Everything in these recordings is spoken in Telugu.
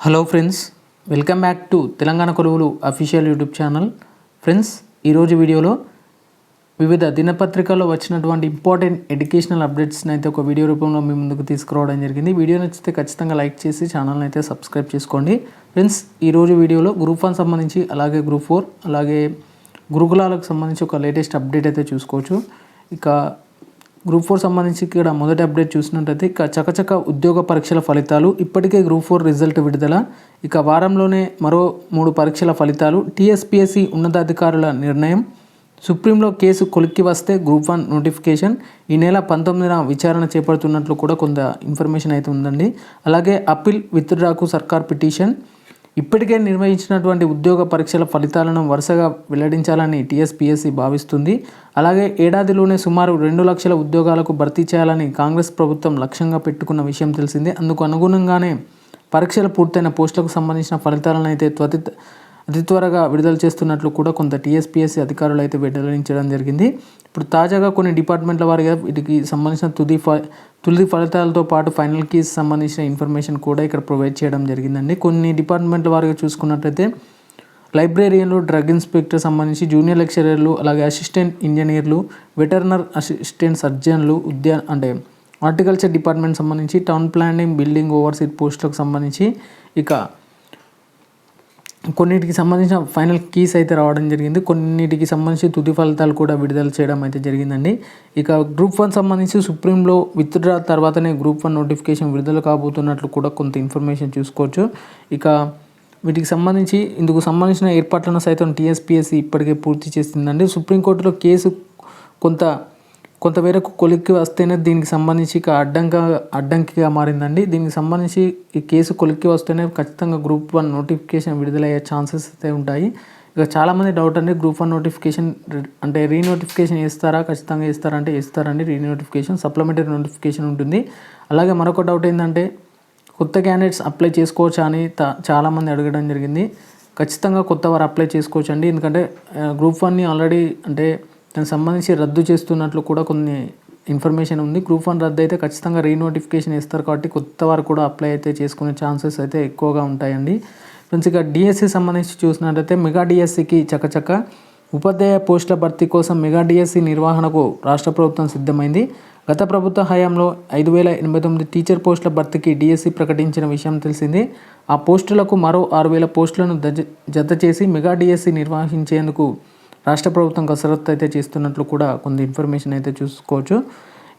Hello friends welcome back to Telangana కొలువులు అఫీషియల్ యూట్యూబ్ ఛానల్. ఫ్రెండ్స్ ఈరోజు వీడియోలో వివిధ దినపత్రికల్లో వచ్చినటువంటి ఇంపార్టెంట్ ఎడ్యుకేషనల్ అప్డేట్స్ని అయితే ఒక వీడియో రూపంలో మీ ముందుకు తీసుకురావడం జరిగింది. వీడియో నచ్చితే ఖచ్చితంగా లైక్ చేసి ఛానల్ని అయితే సబ్స్క్రైబ్ చేసుకోండి. ఫ్రెండ్స్ ఈరోజు వీడియోలో గ్రూప్ వన్ సంబంధించి అలాగే గ్రూప్ ఫోర్ అలాగే గురుకులాలకు సంబంధించి ఒక లేటెస్ట్ అప్డేట్ అయితే చూసుకోవచ్చు. ఇక గ్రూప్ ఫోర్ సంబంధించి ఇక్కడ మొదటి అప్డేట్ చూసినట్టయితే ఇక చకచక ఉద్యోగ పరీక్షల ఫలితాలు ఇప్పటికే గ్రూప్ ఫోర్ రిజల్ట్ విడుదల. ఇక వారంలోనే మరో మూడు పరీక్షల ఫలితాలు. టీఎస్పీఎస్సి ఉన్నతాధికారుల నిర్ణయం. సుప్రీంలో కేసు కొలిక్కి వస్తే గ్రూప్ వన్ నోటిఫికేషన్. ఈ నెల పంతొమ్మిదిన విచారణ చేపడుతున్నట్లు కూడా కొంత ఇన్ఫర్మేషన్ అయితే ఉందండి. అలాగే అప్పీల్ విత్డ్రాకు సర్కార్ పిటిషన్. ఇప్పటికే నిర్వహించినటువంటి ఉద్యోగ పరీక్షల ఫలితాలను వరుసగా వెల్లడించాలని టీఎస్పీఎస్సీ భావిస్తుంది. అలాగే ఏడాదిలోనే సుమారు రెండు లక్షల ఉద్యోగాలకు భర్తీ చేయాలని కాంగ్రెస్ ప్రభుత్వం లక్ష్యంగా పెట్టుకున్న విషయం తెలిసిందే. అందుకు అనుగుణంగానే పరీక్షలు పూర్తయిన పోస్టులకు సంబంధించిన ఫలితాలను అయితే త్వరిత అతి త్వరగా విడుదల చేస్తున్నట్లు కూడా కొంత టీఎస్పీఎస్సీ అధికారులు అయితే వెల్లడించడం జరిగింది. ఇప్పుడు తాజాగా కొన్ని డిపార్ట్మెంట్ల వారిగా వీటికి సంబంధించిన తుది ఫ తుది ఫలితాలతో పాటు ఫైనల్ సంబంధించిన ఇన్ఫర్మేషన్ కూడా ఇక్కడ ప్రొవైడ్ చేయడం జరిగిందండి. కొన్ని డిపార్ట్మెంట్ల వారిగా చూసుకున్నట్లయితే లైబ్రేరియన్లు డ్రగ్ ఇన్స్పెక్టర్ సంబంధించి జూనియర్ లెక్చరర్లు అలాగే అసిస్టెంట్ ఇంజనీర్లు వెటర్నర్ అసిస్టెంట్ సర్జన్లు ఉద్యాన అంటే హార్టికల్చర్ డిపార్ట్మెంట్ సంబంధించి టౌన్ ప్లానింగ్ బిల్డింగ్ ఓవర్సీట్ పోస్టులకు సంబంధించి ఇక కొన్నిటికి సంబంధించిన ఫైనల్ కీస్ అయితే రావడం జరిగింది. కొన్నిటికి సంబంధించి తుది ఫలితాలు కూడా విడుదల చేయడం అయితే జరిగిందండి. ఇక గ్రూప్ వన్ సంబంధించి సుప్రీంలో విత్డ్రా తర్వాతనే గ్రూప్ వన్ నోటిఫికేషన్ విడుదల కాబోతున్నట్లు కూడా కొంత ఇన్ఫర్మేషన్ చూసుకోవచ్చు. ఇక వీటికి సంబంధించి ఇందుకు సంబంధించిన ఏర్పాట్లను సైతం టీఎస్పీఎస్సీ ఇప్పటికే పూర్తి చేసిందండి. సుప్రీంకోర్టులో కేసు కొంత కొంతమేరకు కొలిక్కి వస్తేనే దీనికి సంబంధించి ఇక అడ్డంగా అడ్డంకిగా మారిందండి. దీనికి సంబంధించి ఈ కేసు కొలిక్కి వస్తేనే ఖచ్చితంగా గ్రూప్ వన్ నోటిఫికేషన్ విడుదలయ్యే ఛాన్సెస్ అయితే ఉంటాయి. ఇక చాలామంది డౌట్ అండి గ్రూప్ వన్ నోటిఫికేషన్ అంటే రీనోటిఫికేషన్ ఇస్తారా ఖచ్చితంగా ఇస్తారంటే ఇస్తారండి రీనోటిఫికేషన్ సప్లిమెంటరీ నోటిఫికేషన్ ఉంటుంది. అలాగే మరొక డౌట్ ఏంటంటే కొత్త క్యాండిడేట్స్ అప్లై చేసుకోవచ్చా అని త- చాలామంది అడగడం జరిగింది. ఖచ్చితంగా కొత్త వారు అప్లై చేసుకోవచ్చు అండి ఎందుకంటే గ్రూప్ వన్ని ఆల్రెడీ అంటే దానికి సంబంధించి రద్దు చేస్తున్నట్లు కూడా కొన్ని ఇన్ఫర్మేషన్ ఉంది. గ్రూప్ వన్ రద్దు అయితే ఖచ్చితంగా రీనోటిఫికేషన్ ఇస్తారు కాబట్టి కొత్త వారు కూడా అప్లై అయితే చేసుకునే ఛాన్సెస్ అయితే ఎక్కువగా ఉంటాయండి. ఫ్రెండ్స్ ఇక డిఎస్సి సంబంధించి చూసినట్లయితే మెగా డిఎస్సికి చకచక ఉపాధ్యాయ పోస్టుల భర్తీ కోసం మెగా డిఎస్సి నిర్వహణకు రాష్ట్ర ప్రభుత్వం సిద్ధమైంది. గత ప్రభుత్వ హయాంలో ఐదు వేల ఎనభై తొమ్మిది టీచర్ పోస్టుల భర్తీకి డిఎస్సి ప్రకటించిన విషయం తెలిసిందే. ఆ పోస్టులకు మరో ఆరు వేల పోస్టులను దజ జత చేసి మెగా డిఎస్సి నిర్వహించేందుకు రాష్ట్ర ప్రభుత్వం కసరత్తు అయితే చేస్తున్నట్లు కూడా కొంత ఇన్ఫర్మేషన్ అయితే చూసుకోవచ్చు.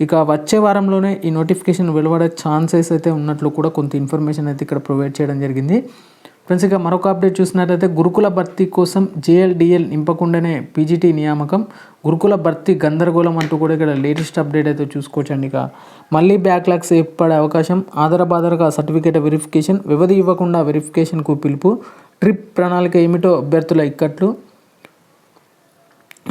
ఇక వచ్చే వారంలోనే ఈ నోటిఫికేషన్ వెలువడే ఛాన్సెస్ అయితే ఉన్నట్లు కూడా కొంత ఇన్ఫర్మేషన్ అయితే ఇక్కడ ప్రొవైడ్ చేయడం జరిగింది. ఫ్రెండ్స్ ఇక మరొక అప్డేట్ చూసినట్లయితే గురుకుల భర్తీ కోసం జేఎల్డిఎల్ నింపకుండానే పీజీటీ నియామకం గురుకుల భర్తీ గందరగోళం అంటూ కూడా ఇక్కడ లేటెస్ట్ అప్డేట్ అయితే చూసుకోవచ్చండి ఇక. మళ్ళీ బ్యాక్లాగ్స్ ఏర్పడే అవకాశం ఆధారబాధారగా సర్టిఫికేట్ వెరిఫికేషన్ వ్యవధి ఇవ్వకుండా వెరిఫికేషన్కు పిలుపు ట్రిప్ ప్రణాళిక ఏమిటో అభ్యర్థుల ఇక్కట్లు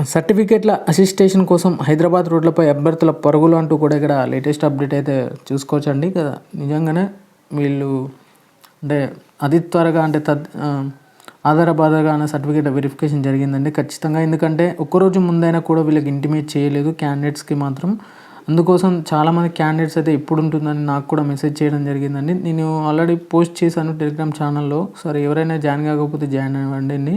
సర్టిఫికేట్ల అసిస్టేషన్ కోసం హైదరాబాద్ రోడ్లపై అభ్యర్థుల పరుగులు అంటూ కూడా ఇక్కడ లేటెస్ట్ అప్డేట్ అయితే చూసుకోవచ్చండి. కదా నిజంగానే వీళ్ళు అంటే అతి త్వరగా అంటే తద్ ఆధారబాధగా అనే సర్టిఫికేట్ వెరిఫికేషన్ జరిగిందండి. ఖచ్చితంగా ఎందుకంటే ఒక్కరోజు ముందైనా కూడా వీళ్ళకి ఇంటిమేట్ చేయలేదు క్యాండిడేట్స్కి మాత్రం. అందుకోసం చాలామంది క్యాండిడేట్స్ అయితే ఎప్పుడు ఉంటుందని నాకు కూడా మెసేజ్ చేయడం జరిగిందండి. నేను ఆల్రెడీ పోస్ట్ చేశాను టెలిగ్రామ్ ఛానల్లో సరే ఎవరైనా జాయిన్ కాకపోతే జాయిన్ అవ్వండి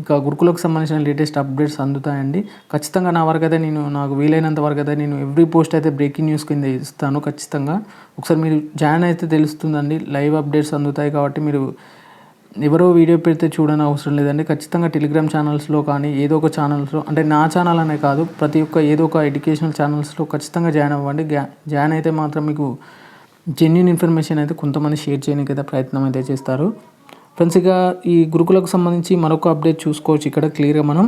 ఇక గురుకులకు సంబంధించిన లేటెస్ట్ అప్డేట్స్ అందుతాయండి. ఖచ్చితంగా నా వరకు అయితే నేను నాకు వీలైనంత వరకు అయితే నేను ఎవ్రీ పోస్ట్ అయితే బ్రేకింగ్ న్యూస్ కింద ఇస్తాను ఖచ్చితంగా. ఒకసారి మీరు జాయిన్ అయితే తెలుస్తుందండి. లైవ్ అప్డేట్స్ అందుతాయి కాబట్టి మీరు ఎవరో వీడియో పెడితే చూడని అవసరం లేదండి. ఖచ్చితంగా టెలిగ్రామ్ ఛానల్స్లో కానీ ఏదో ఒక ఛానల్స్లో అంటే నా ఛానల్ అనే కాదు ప్రతి ఒక్క ఏదో ఒక ఎడ్యుకేషనల్ ఛానల్స్లో ఖచ్చితంగా జాయిన్ అవ్వండి. జాయిన్ అయితే మాత్రం మీకు జెన్యున్ ఇన్ఫర్మేషన్ అయితే కొంతమంది షేర్ చేయడానికి అయితే ప్రయత్నం అయితే చేస్తారు. ఫ్రెండ్స్ ఇక ఈ గురుకులకు సంబంధించి మరొక అప్డేట్ చూసుకోవచ్చు. ఇక్కడ క్లియర్గా మనం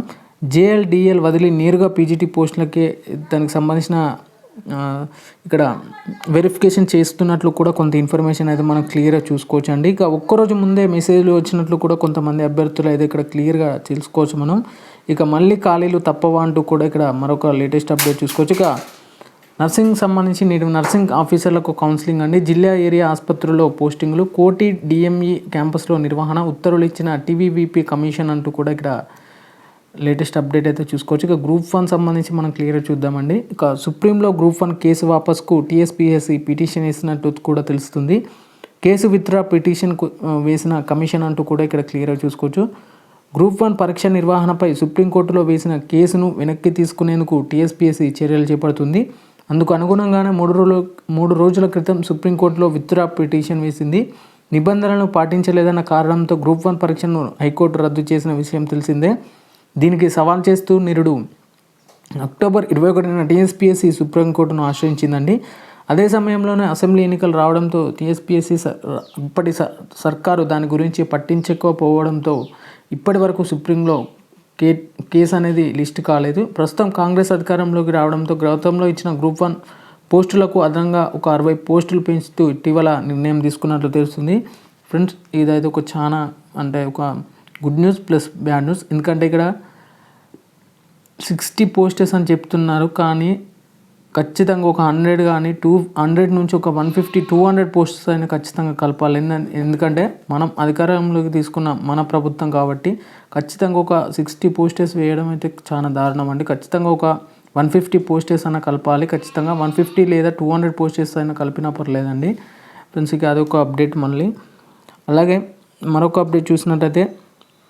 జేఎల్డిఎల్ వదిలి నేరుగా పీజీటీ పోస్టులకే దానికి సంబంధించిన ఇక్కడ వెరిఫికేషన్ చేస్తున్నట్లు కూడా కొంత ఇన్ఫర్మేషన్ అయితే మనం క్లియర్గా చూసుకోవచ్చు అండి. ఇక ఒక్కరోజు ముందే మెసేజ్లు వచ్చినట్లు కూడా కొంతమంది అభ్యర్థులు అయితే ఇక్కడ క్లియర్గా తెలుసుకోవచ్చు మనం. ఇక మళ్ళీ ఖాళీలు తప్పవా అంటూ కూడా ఇక్కడ మరొక లేటెస్ట్ అప్డేట్ చూసుకోవచ్చు. ఇక నర్సింగ్ సంబంధించి నేడు నర్సింగ్ ఆఫీసర్లకు కౌన్సిలింగ్ అండి. జిల్లా ఏరియా ఆసుపత్రుల్లో పోస్టింగ్లు. కోటి డిఎంఈ క్యాంపస్లో నిర్వహణ ఉత్తర్వులు ఇచ్చిన టీవీవీపీ కమిషన్ అంటూ కూడా ఇక్కడ లేటెస్ట్ అప్డేట్ అయితే చూసుకోవచ్చు. ఇక గ్రూప్ వన్ సంబంధించి మనం క్లియర్గా చూద్దామండి. ఇక సుప్రీంలో గ్రూప్ వన్ కేసు వాపస్కు టీఎస్పీఎస్సి పిటిషన్ వేసినట్టు కూడా తెలుస్తుంది. కేసు విత్డ్రా పిటిషన్ వేసిన కమిషన్ అంటూ కూడా ఇక్కడ క్లియర్గా చూసుకోవచ్చు. గ్రూప్ వన్ పరీక్ష నిర్వహణపై సుప్రీంకోర్టులో వేసిన కేసును వెనక్కి తీసుకునేందుకు టీఎస్పీఎస్సి చర్యలు చేపడుతుంది. అందుకు అనుగుణంగానే మూడు రోజుల మూడు రోజుల క్రితం సుప్రీంకోర్టులో విత్డ్రా పిటిషన్ వేసింది. నిబంధనలను పాటించలేదన్న కారణంతో గ్రూప్ వన్ పరీక్షను హైకోర్టు రద్దు చేసిన విషయం తెలిసిందే. దీనికి సవాల్ చేస్తూ నిరుడు అక్టోబర్ ఇరవై ఒకటిన టీఎస్పీఎస్సీ సుప్రీంకోర్టును ఆశ్రయించిందండి. అదే సమయంలోనే అసెంబ్లీ ఎన్నికలు రావడంతో టీఎస్పీఎస్సీ ఇప్పటి స- సర్కారు దాని గురించి పట్టించకపోవడంతో ఇప్పటి వరకు సుప్రీంలో కే కేసు అనేది లిస్ట్ కాలేదు. ప్రస్తుతం కాంగ్రెస్ అధికారంలోకి రావడంతో గతంలో ఇచ్చిన గ్రూప్ వన్ పోస్టులకు అదనంగా ఒక అరవై పోస్టులు పెంచుతూ ఇటీవల నిర్ణయం తీసుకున్నట్లు తెలుస్తుంది. ఫ్రెండ్స్ ఇదైతే ఒక చాలా అంటే ఒక good news plus bad news. ఎందుకంటే ఇక్కడ సిక్స్టీ పోస్టర్స్ అని చెప్తున్నారు. కానీ ఖచ్చితంగా ఒక హండ్రెడ్ కానీ టూ హండ్రెడ్ నుంచి ఒక one fifty two hundred posters అయినా ఖచ్చితంగా కలపాలి. ఎందు- ఎందుకంటే మనం అధికారంలోకి తీసుకున్న మన ప్రభుత్వం కాబట్టి ఖచ్చితంగా ఒక సిక్స్టీ పోస్టర్స్ వేయడం అయితే చాలా దారుణం అండి. ఖచ్చితంగా ఒక వన్ ఫిఫ్టీ పోస్టర్స్ అయినా కలపాలి. ఖచ్చితంగా వన్ ఫిఫ్టీ లేదా టూ హండ్రెడ్ పోస్టర్స్ అయినా కలిపినా పర్లేదండి. ఫ్రెండ్స్ ఇక అదొక అప్డేట్ మళ్ళీ. అలాగే మరొక అప్డేట్ చూసినట్టయితే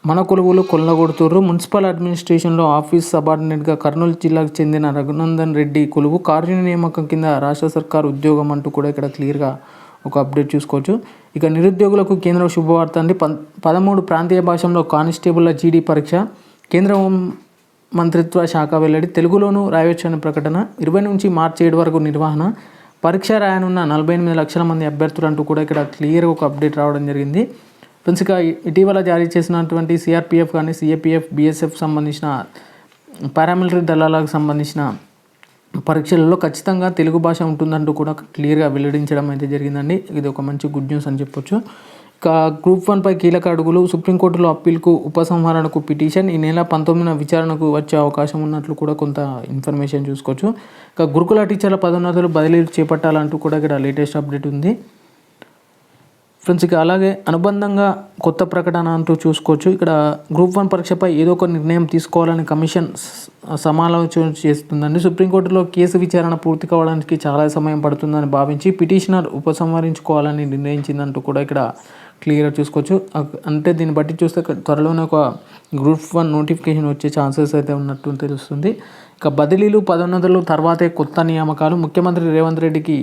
మన కొలువులు కొల్లగొడుతుర్రు. మున్సిపల్ అడ్మినిస్ట్రేషన్లో ఆఫీస్ సబార్డినేట్గా కర్నూలు జిల్లాకు చెందిన రఘునందన్ రెడ్డి కొలువు కార్య నియామకం కింద రాష్ట్ర సర్కార్ ఉద్యోగం అంటూ కూడా ఇక్కడ క్లియర్గా ఒక అప్డేట్ చూసుకోవచ్చు. ఇక నిరుద్యోగులకు కేంద్ర శుభవార్త అండి. పం పదమూడు ప్రాంతీయ భాషల్లో కానిస్టేబుల్ల జీడీ పరీక్ష కేంద్ర హోం మంత్రిత్వ శాఖ వెల్లడి తెలుగులోనూ రాయవచ్చని ప్రకటన ఇరవై నుంచి మార్చి ఏడు వరకు నిర్వహణ పరీక్ష రాయనున్న నలభై ఎనిమిది లక్షల మంది అభ్యర్థులు అంటూ కూడా ఇక్కడ క్లియర్గా ఒక అప్డేట్ రావడం జరిగింది. ఫ్రెండ్స్ ఇటీవల జారీ చేసినటువంటి సిఆర్పిఎఫ్ కానీ సిఏపిఎఫ్ బిఎస్ఎఫ్ సంబంధించిన పారామిలిటరీ దళాలకు సంబంధించిన పరీక్షలలో ఖచ్చితంగా తెలుగు భాష ఉంటుందంటూ కూడా క్లియర్గా వెల్లడించడం అయితే జరిగిందండి. ఇది ఒక మంచి గుడ్ న్యూస్ అని చెప్పొచ్చు. ఇక గ్రూప్ వన్పై కీలక అడుగులు సుప్రీంకోర్టులో అప్పీల్కు ఉపసంహరణకు పిటిషన్ ఈ నెల పంతొమ్మిదిన విచారణకు వచ్చే అవకాశం ఉన్నట్లు కూడా కొంత ఇన్ఫర్మేషన్ చూసుకోవచ్చు. ఇక గురుకుల టీచర్ల పదోన్నతులు బదిలీలు చేపట్టాలంటూ కూడా ఇక్కడ లేటెస్ట్ అప్డేట్ ఉంది. ఫ్రెండ్స్ ఇక అలాగే అనుబంధంగా కొత్త ప్రకటన అంటూ చూసుకోవచ్చు. ఇక్కడ గ్రూప్ వన్ పరీక్షపై ఏదో ఒక నిర్ణయం తీసుకోవాలని కమిషన్ సమాలోచన చేస్తుందండి. సుప్రీంకోర్టులో కేసు విచారణ పూర్తి కావడానికి చాలా సమయం పడుతుందని భావించి పిటిషనర్ ఉపసంహరించుకోవాలని నిర్ణయించిందంటూ కూడా ఇక్కడ క్లియర్గా చూసుకోవచ్చు. అంటే దీన్ని బట్టి చూస్తే త్వరలోనే ఒక గ్రూప్ వన్ నోటిఫికేషన్ వచ్చే ఛాన్సెస్ అయితే ఉన్నట్టు తెలుస్తుంది. ఇక బదిలీలు పదోన్నతులు తర్వాతే కొత్త నియామకాలు. ముఖ్యమంత్రి రేవంత్ రెడ్డికి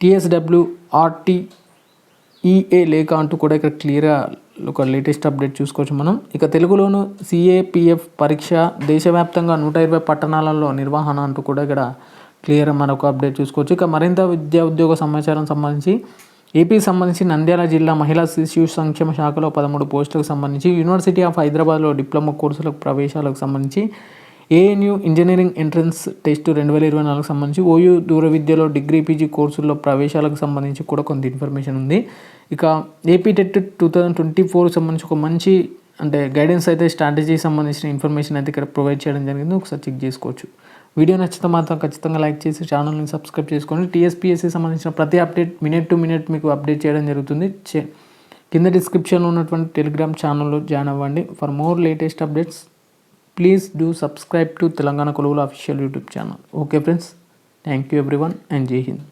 టీఎస్డబ్ల్యూ ఆర్టీ ఈఏ లేఖ అంటూ కూడా ఇక్కడ క్లియర్గా ఒక లేటెస్ట్ అప్డేట్ చూసుకోవచ్చు మనం. ఇక తెలుగులోను సిఏపిఎఫ్ పరీక్ష దేశవ్యాప్తంగా నూట ఇరవై పట్టణాలలో నిర్వహణ అంటూ కూడా ఇక్కడ క్లియర్ మరొక అప్డేట్ చూసుకోవచ్చు. ఇక మరింత విద్యా ఉద్యోగ సమాచారం సంబంధించి ఏపీకి సంబంధించి నంద్యాల జిల్లా మహిళా శిశు సంక్షేమ శాఖలో పదమూడు పోస్టులకు సంబంధించి యూనివర్సిటీ ఆఫ్ హైదరాబాద్లో డిప్లొమా కోర్సులకు ప్రవేశాలకు సంబంధించి ఏఎన్యూ ఇంజనీరింగ్ ఎంట్రన్స్ టెస్ట్ రెండు వేల ఇరవై నాలుగు సంబంధించి ఓయూ దూర విద్యలో డిగ్రీ పీజీ కోర్సుల్లో ప్రవేశాలకు సంబంధించి కూడా కొంత ఇన్ఫర్మేషన్ ఉంది. ఇక AP TET two thousand twenty ఫోర్కి సంబంధించి ఒక మంచి అంటే గైడెన్స్ అయితే స్ట్రాటజీ సంబంధించిన ఇన్ఫర్మేషన్ అయితే ఇక్కడ ప్రొవైడ్ చేయడం జరిగింది. ఒకసారి చెక్ చేసుకోవచ్చు. వీడియో నచ్చితే మాత్రం ఖచ్చితంగా లైక్ చేసి ఛానల్ని సబ్స్క్రైబ్ చేసుకోండి టీఎస్పీఎస్సీ సంబంధించిన ప్రతి అప్డేట్ మినిట్ టు మినిట్ మీకు అప్డేట్ చేయడం జరుగుతుంది. చే- కింద డిస్క్రిప్షన్లో ఉన్నటువంటి టెలిగ్రామ్ ఛానల్లో జాయిన్ అవ్వండి. For more latest updates please do subscribe to Telangana కొలువుల official YouTube channel okay friends thank you everyone and Jai Hind